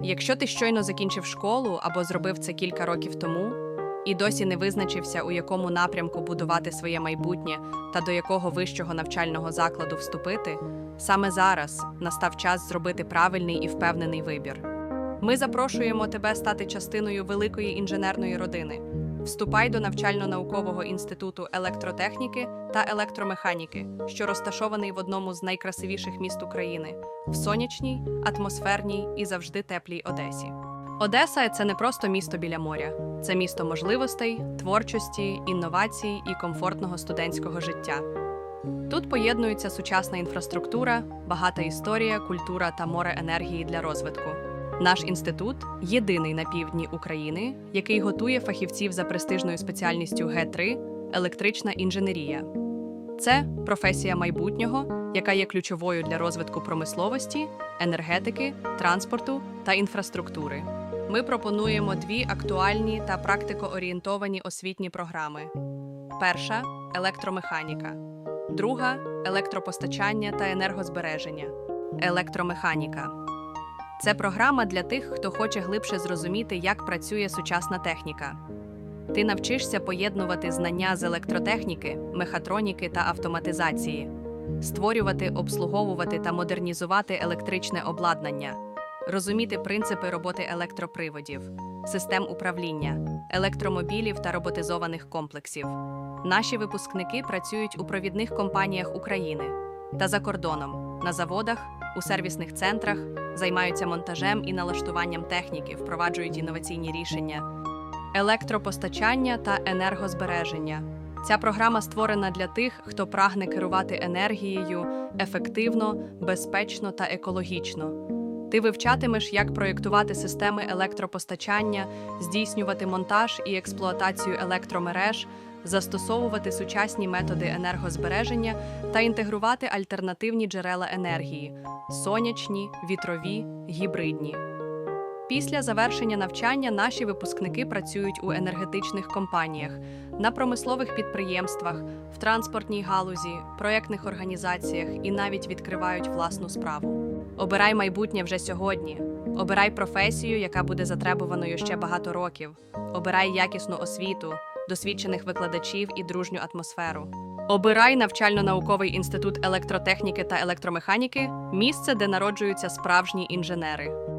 Якщо ти щойно закінчив школу або зробив це кілька років тому, і досі не визначився, у якому напрямку будувати своє майбутнє та до якого вищого навчального закладу вступити, саме зараз настав час зробити правильний і впевнений вибір. Ми запрошуємо тебе стати частиною великої інженерної родини. Вступай до навчально-наукового інституту електротехніки та електромеханіки, що розташований в одному з найкрасивіших міст України в сонячній, атмосферній і завжди теплій Одесі. Одеса це не просто місто біля моря, це місто можливостей, творчості, інновацій і комфортного студентського життя. Тут поєднується сучасна інфраструктура, багата історія, культура та море енергії для розвитку. Наш інститут єдиний на півдні України, який готує фахівців за престижною спеціальністю Г3 електрична інженерія. Це професія майбутнього, яка є ключовою для розвитку промисловості, енергетики, транспорту та інфраструктури. Ми пропонуємо дві актуальні та практикоорієнтовані освітні програми: перша електромеханіка, друга електропостачання та енергозбереження. Електромеханіка. Це програма для тих, хто хоче глибше зрозуміти, як працює сучасна техніка. Ти навчишся поєднувати знання з електротехніки, мехатроніки та автоматизації, створювати, обслуговувати та модернізувати електричне обладнання, розуміти принципи роботи електроприводів, систем управління, електромобілів та роботизованих комплексів. Наші випускники працюють у провідних компаніях України та за кордоном, на заводах, у сервісних центрах, займаються монтажем і налаштуванням техніки, впроваджують інноваційні рішення електропостачання та енергозбереження. Ця програма створена для тих, хто прагне керувати енергією ефективно, безпечно та екологічно. Ти вивчатимеш, як проєктувати системи електропостачання, здійснювати монтаж і експлуатацію електромереж, застосовувати сучасні методи енергозбереження та інтегрувати альтернативні джерела енергії сонячні, вітрові, гібридні. Після завершення навчання наші випускники працюють у енергетичних компаніях, на промислових підприємствах, в транспортній галузі, проєктних організаціях і навіть відкривають власну справу. Обирай майбутнє вже сьогодні. Обирай професію, яка буде затребуваною ще багато років. Обирай якісну освіту, досвідчених викладачів і дружню атмосферу. Обирай навчально-науковий інститут електротехніки та електромеханіки місце, де народжуються справжні інженери.